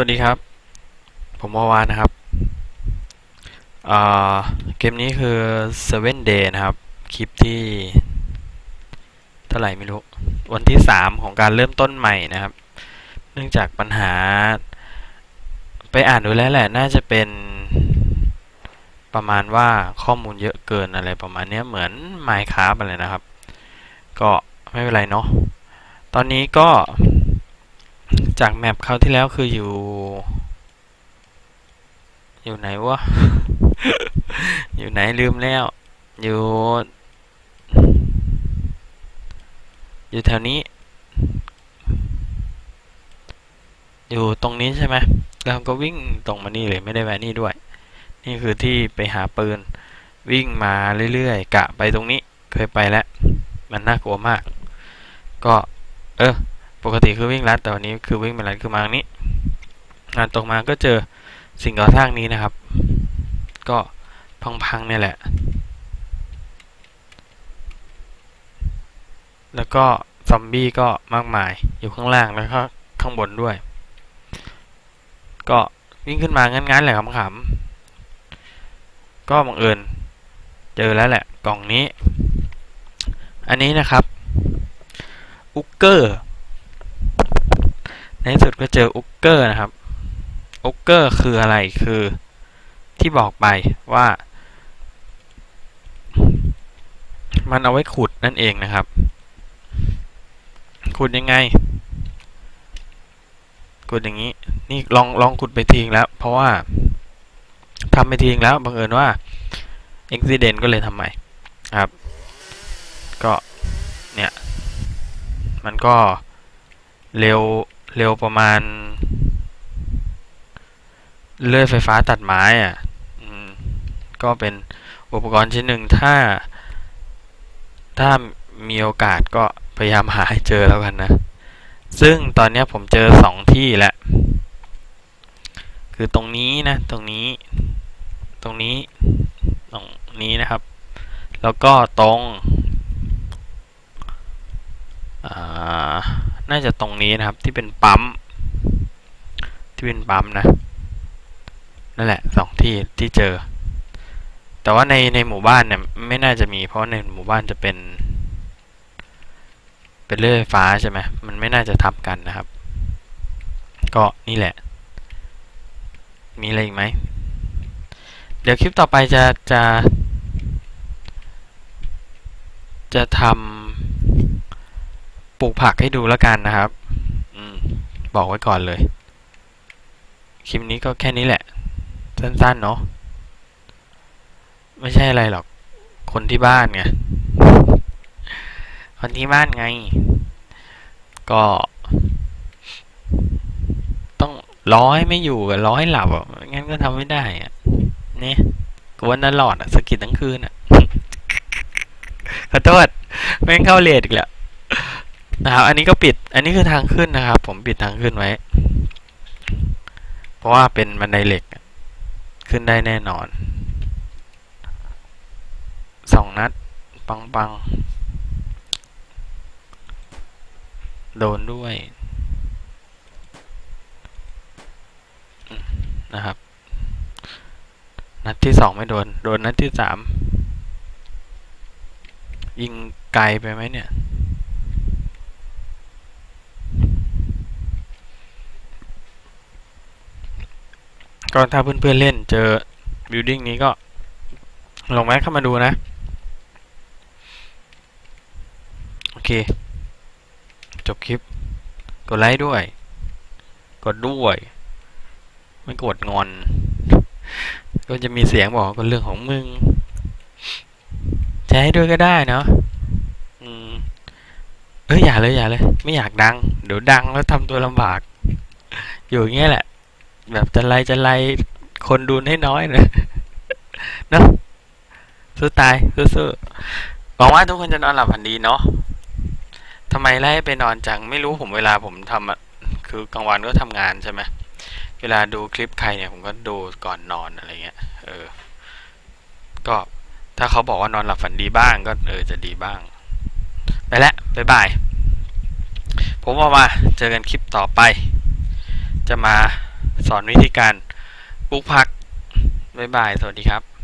วัสดีครับ ผมวาวานะครับเเกมนี้คือ Seven Day นะครับ คลิปที่ เท่าไหร่ไม่รู้ วันที่สามของการเริ่มต้นใหม่นะครับ เนื่องจากปัญหา ไปอ่านดูแล้วแหละ น่าจะเป็นประมาณว่าข้อมูลเยอะเกินอะไรประมาณนี้เหมือน Minecraft อะไรนะครับ ก็ไม่เป็นไรเนาะ ตอนนี้ก็ จากแมปคราวที่แล้วคืออยู่ อยู่ไหนวะ อยู่ไหนลืมแล้ว อยู่ อยู่แถวนี้ อยู่ตรงนี้ใช่ไหมแล้วก็วิ่งตรงมานี่เลยไม่ได้แวะนี่ด้วย นี่คือที่ไปหาปืน วิ่งมาเรื่อยๆกะไปตรงนี้เคยไปแล้ว มันน่ากลัวมาก ก็ เออ ปกติคือวิ่งลัดแต่วันนี้คือวิ่งมาลัดคือมาทางนี้งานตรงมาก็เจอสิ่งก่อสร้างนี้นะครับ ก็พังๆเนี่ยแหละ แล้วก็ซอมบี้ก็มากมายอยู่ข้างล่างแล้วก็ข้างบนด้วย ก็วิ่งขึ้นมางั้นๆแหละขำๆก็บังเอิญเจอแล้วแหละกล่องนี้ อันนี้นะครับ อุกเกอร์ ในที่สุดก็เจออุกเกอร์นะครับอุกเกอร์คืออะไรคือที่บอกไปว่า มันเอาไว้ขุดนั่นเองนะครับ ขุดยังไง ขุดอย่างนี้ นี่ลองลองขุดไปทิ้งแล้ว เพราะว่าทำไปทิ้งแล้วบังเอิญว่าอุบิเหตุก็เลยทำใหม่ครับ ก็เนี่ย มันก็เร็ว เร็วประมาณ เลื่อยไฟฟ้าตัดไม้อะก็เป็นอุปกรณ์ชิ้นหนึ่งถ้า ถ้ามีโอกาสก็พยายามหาให้เจอแล้วกันนะ ซึ่งตอนนี้ผมเจอสองที่แล้ว คือตรงนี้นะ ตรงนี้ ตรงนี้ ตรงนี้นะครับ แล้วก็ตรง อ่า น่าจะตรงนี้นะครับที่เป็นปั๊ม ที่เป็นปั๊มนะ นั่นแหละสองที่ที่เจอ แต่ว่าในในหมู่บ้านเนี่ยไม่น่าจะมี เพราะในหมู่บ้านจะเป็น เป็นเลื่อยไฟฟ้าใช่ไหมมันไม่น่าจะทับกันนะครับ ก็นี่แหละ มีอะไรอีกไหมเดี๋ยวคลิปต่อไปจะจะ จะทำ ปลูกผักให้ดูแล้วกันนะครับ อืม บอกไว้ก่อนเลย คลิปนี้ก็แค่นี้แหละ สั้นๆเนาะ ไม่ใช่อะไรหรอก คนที่บ้านไง คนที่บ้านไง ก็ ต้องร้อยไม่อยู่กับร้อยหลับอะ งั้นก็ทำไม่ได้อะ เนี่ยกวนตลอดอะสะกิดทั้งคืนอะ ขอโทษ แม่งเข้าเลทอีกแล้ว นะครับ อันนี้ก็ปิด อันนี้คือทางขึ้นนะครับ ผมปิดทางขึ้นไว้ เพราะว่าเป็นบันไดเหล็ก ขึ้นได้แน่นอน สองนัด ปังปัง โดนด้วย นะครับ นัดที่สองไม่โดน โดนนัดที่สาม ยิงไกลไปไหมเนี่ย ก็ถ้าเพื่อนๆเล่นเจอบิลดิ้งนี้ก็ลองแวะเข้ามาดูนะ โอเค จบคลิป กดไลค์ด้วย กดด้วย ไม่กดงอน ก็จะมีเสียงบอกก็เรื่องของมึงใช้ให้ด้วยก็ได้เนาะอืมเอ้ยอย่าเลยอย่าเลย ไม่อยากดัง เดี๋ยวดังแล้วทำตัวลำบาก อยู่อย่างเงี้ยแหละ แบบจะไล่จะไล่คนดูให้น้อยนะเนาะสู้ตายสู้ๆหวังว่าทุกคนจะนอนหลับฝันดีเนาะทำไมไล่ไปนอนจัง ไม่รู้ผมเวลาผมทำอะคือกลางวันก็ทำงานใช่ไหมเวลาดูคลิปใครเนี่ยผมก็ดูก่อนนอนอะไรเงี้ย เออ ก็ถ้าเขาบอกว่านอนหลับฝันดีบ้างก็เออจะดีบ้าง ไปแล้วบ๊ายบาย ผมว่ามาเจอกันคลิปต่อไป จะมา สอนวิธีการปุ๊กพักบ๊ายบาย สวัสดีครับ